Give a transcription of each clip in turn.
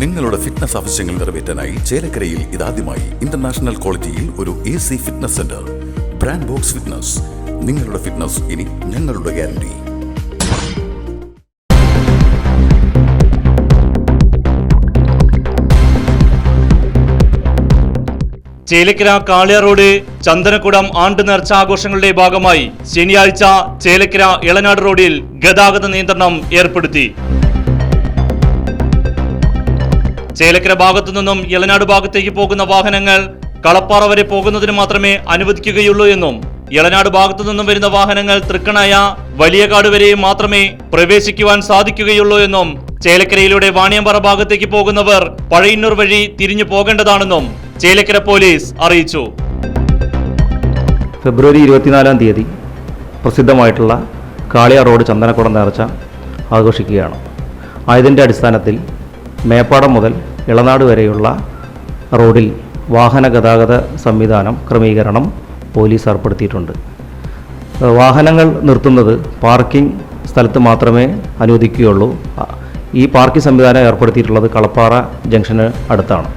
നിങ്ങളുടെ ഫിറ്റ്നസ് ആവശ്യങ്ങൾ നിറവേറ്റാനായി ചേലക്കരയിൽ ഇതാദ്യമായി ഇന്റർനാഷണൽ ക്വാളിറ്റിയിൽ ഒരു A C fitness centre brand box fitness നിങ്ങളുടെ ഫിറ്റ്നസ് ഇനി ഞങ്ങളുടെ ഗ്യാരണ്ടി ചേലക്കര കാളിയ റോഡ് ചന്ദനക്കുടം ആണ്ട് നേർച്ച ആഘോഷങ്ങളുടെ ഭാഗമായി ശനിയാഴ്ച ചേലക്കര ഇളനാട് റോഡിൽ ഗതാഗത നിയന്ത്രണം ഏർപ്പെടുത്തി. ചേലക്കര ഭാഗത്തു നിന്നും ഇളനാട് ഭാഗത്തേക്ക് പോകുന്ന വാഹനങ്ങൾ കളപ്പാറ വരെ പോകുന്നതിന് മാത്രമേ അനുവദിക്കുകയുള്ളൂ എന്നും ഇളനാട് ഭാഗത്തു നിന്നും വരുന്ന വാഹനങ്ങൾ തൃക്കണായ വലിയകാട് വരെയും മാത്രമേ പ്രവേശിക്കുവാൻ സാധിക്കുകയുള്ളൂ എന്നും ചേലക്കരയിലൂടെ വാണിയമ്പാറ ഭാഗത്തേക്ക് പോകുന്നവർ പഴയന്നൂർ വഴി തിരിഞ്ഞു പോകേണ്ടതാണെന്നും ചേലക്കര പോലീസ് അറിയിച്ചു. ഫെബ്രുവരി ഇരുപത്തിനാലാം തീയതി പ്രസിദ്ധമായിട്ടുള്ള കാളിയ റോഡ് ചന്ദനക്കുടം നേർച്ച ആഘോഷിക്കുകയാണ്. ആയതിന്റെ അടിസ്ഥാനത്തിൽ മേപ്പാടം മുതൽ ഇളനാട് വരെയുള്ള റോഡിൽ വാഹന ഗതാഗത സംവിധാനം ക്രമീകരണം പോലീസ് ഏർപ്പെടുത്തിയിട്ടുണ്ട്. വാഹനങ്ങൾ നിർത്തുന്നത് പാർക്കിംഗ് സ്ഥലത്ത് മാത്രമേ അനുവദിക്കുകയുള്ളൂ. ഈ പാർക്കിംഗ് സംവിധാനം ഏർപ്പെടുത്തിയിട്ടുള്ളത് കളപ്പാറ ജംഗ്ഷന് അടുത്താണ്.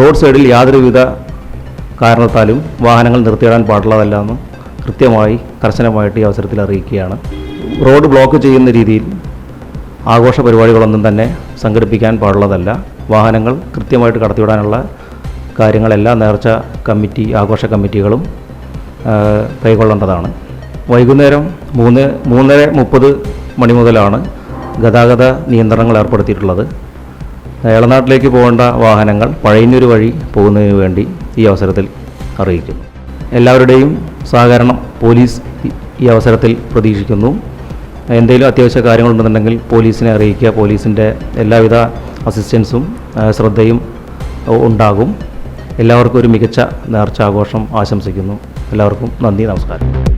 റോഡ് സൈഡിൽ യാതൊരുവിധ കാരണത്താലും വാഹനങ്ങൾ നിർത്തിയിടാൻ പാടുള്ളതല്ല എന്നും കൃത്യമായി കർശനമായിട്ട് ഈ അവസരത്തിൽ അറിയിക്കുകയാണ്. റോഡ് ബ്ലോക്ക് ചെയ്യുന്ന രീതിയിൽ ആഘോഷ പരിപാടികളൊന്നും തന്നെ സംഘടിപ്പിക്കാൻ പാടുള്ളതല്ല. വാഹനങ്ങൾ കൃത്യമായിട്ട് കടത്തിവിടാനുള്ള കാര്യങ്ങളെല്ലാം നേർച്ച കമ്മിറ്റി ആഘോഷ കമ്മിറ്റികളും കൈകൊള്ളേണ്ടതാണ് വൈകുന്നേരം മൂന്ന് മൂന്നര മുപ്പത് മണി മുതലാണ് ഗതാഗത നിയന്ത്രണങ്ങൾ ഏർപ്പെടുത്തിയിട്ടുള്ളത്. ഏളനാട്ടിലേക്ക് പോകേണ്ട വാഹനങ്ങൾ പഴയന്നൂർ വഴി പോകുന്നതിന് വേണ്ടി ഈ അവസരത്തിൽ അറിയിക്കുന്നു. എല്ലാവരുടെയും സഹകരണം പോലീസ് ഈ അവസരത്തിൽ പ്രതീക്ഷിക്കുന്നു. എന്തെങ്കിലും അത്യാവശ്യ കാര്യങ്ങളുണ്ടെന്നുണ്ടെങ്കിൽ പോലീസിനെ അറിയിക്കുക. പോലീസിന്റെ എല്ലാവിധ അസിസ്റ്റൻസും ശ്രദ്ധയും ഉണ്ടാകും. എല്ലാവർക്കും ഒരു മികച്ച നേർച്ചാഘോഷം ആശംസിക്കുന്നു. എല്ലാവർക്കും നന്ദി നമസ്കാരം.